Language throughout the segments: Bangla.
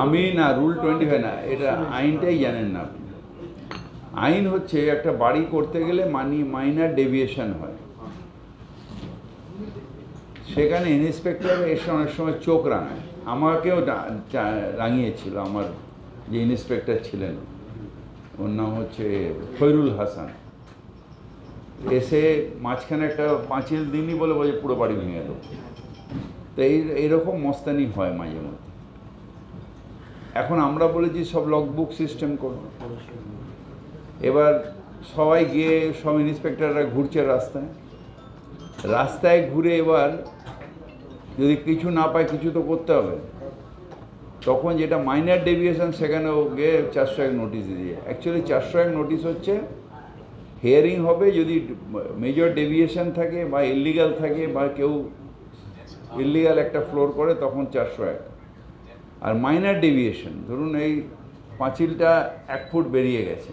আমি না রুল টোয়েন্টি ফাইভ না, এটা আইনটাই জানেন না আপনি। আইন হচ্ছে একটা বাড়ি করতে গেলে মানি মাইনার ডেভিয়েশন হয়। সেখানে ইন্সপেক্টর এসে অনেক সময় চোখ রাঙায়। আমাকেও রাঙিয়েছিল, আমার যে ইন্সপেক্টর ছিলেন। ওর নাম হচ্ছে খৈরুল হাসান। এসে মাঝখানে একটা পাঁচিল দিনই বলে বলে পুরো বাড়ি ভেঙে দেবো তো এই, এইরকম মস্তানি হয় মাঝে মধ্যে এখন আমরা বলেছি সব লগবুক সিস্টেম করুন এবার সবাই গিয়ে সব ইন্সপেক্টররা ঘুরছে রাস্তায়। রাস্তায় ঘুরে এবার যদি কিছু না পায় কিছু তো করতে হবে। তখন যেটা মাইনার ডেভিয়েশন সেখানেও গিয়ে চারশো এক নোটিশ দিয়ে অ্যাকচুয়ালি চারশো এক নোটিশ হচ্ছে হিয়ারিং হবে যদি মেজর ডেভিয়েশন থাকে বা ইলিগাল থাকে বা কেউ ইলিগাল একটা ফ্লোর করে, তখন চারশো এক। আর মাইনার ডেভিয়েশন ধরুন এই পাঁচিলটা এক ফুট বেরিয়ে গেছে,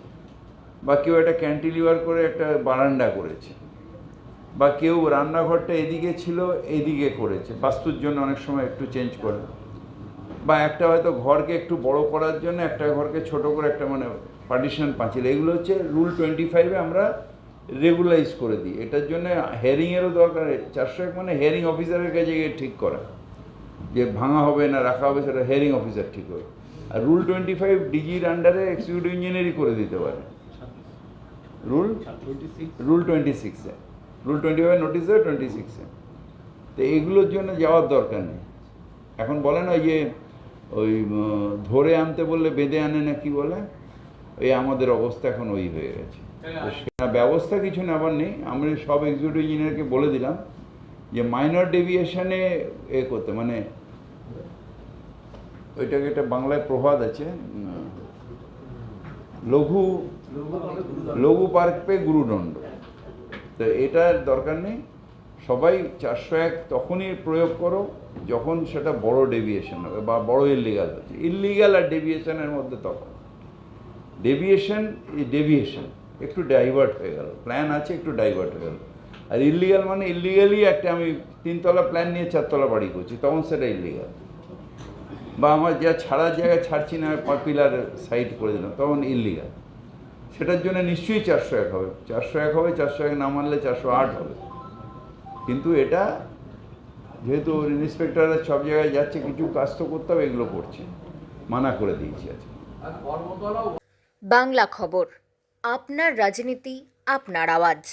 বা কেউ একটা ক্যান্টিলিভার করে একটা বারান্দা করেছে, বা কেউ রান্নাঘরটা এদিকে ছিল, এদিকে করেছে, বাস্তুর জন্য অনেক সময় একটু চেঞ্জ করে, বা একটা হয়তো ঘরকে একটু বড় করার জন্য একটা ঘরকে ছোট করে একটা মানে পার্টিশন পাঁচিল, এগুলো হচ্ছে রুল টোয়েন্টি ফাইভে আমরা রেগুলাইজ করে দিই, এটার জন্য হেয়ারিংয়েরও দরকার, চারশো এক মানে হেয়ারিং অফিসারের কাছে গিয়ে ঠিক করা। যে ভাঙা হবে না রাখা হবে সেটা হেয়ারিং অফিসার ঠিক হবে আর রুল টোয়েন্টি ফাইভ ডিজির আন্ডারে এক্সিকিউটিভ ইঞ্জিনিয়ারই করে দিতে পারে। রুল রুল টোয়েন্টি সিক্সে rule twenty five notice twenty সিক্সে তো এগুলোর জন্য যাওয়ার দরকার নেই। এখন বলে না যে ওই ধরে আনতে বললে বেঁধে আনে না কি বলে? ওই আমাদের অবস্থা এখন ওই হয়ে গেছে। ব্যবস্থা কিছু নেবার নেই। আমি সব এক্সিকিউটিভ ইঞ্জিনিয়ারকে বলে দিলাম। যে মাইনর ডেভিয়েশনে এ করতে মানে ওইটাকে একটা বাংলায় প্রবাদ আছে লঘু লঘু পার্ক পে গুরুদণ্ড তো এটার দরকার নেই, সবাই চারশো এক তখনই প্রয়োগ করো, যখন সেটা বড় ডেভিয়েশন হবে বা বড় ইলিগাল হচ্ছে। ইলিগাল আর ডেভিয়েশনের মধ্যে তখন ডেভিয়েশন ডেভিয়েশন একটু ডাইভার্ট হয়ে গেল। প্ল্যান আছে, একটু ডাইভার্ট হয়ে গেল। আর ইলিগাল মানে ইলিগালি একটা আমি তিনতলা প্ল্যান নিয়ে চারতলা বাড়ি করছি, তখন সেটা ইলিগাল বা আমার যা ছাড়ার জায়গা ছাড়ছি না পিলার সাইড করে দিলাম, তখন ইলিগাল সেটার জন্য নিশ্চয়ই চারশো এক হবে। চারশো এক হবে, চারশো এক না মানলে চারশো আট হবে। কিন্তু এটা যেহেতু ইন্সপেক্টররা সব জায়গায় যাচ্ছে, কিছু কাজ তো করতে হবে, এগুলো করছে। মানা করে দিয়েছি আজকে। বাংলা খবর, আপনার রাজনীতি, আপনার আওয়াজ।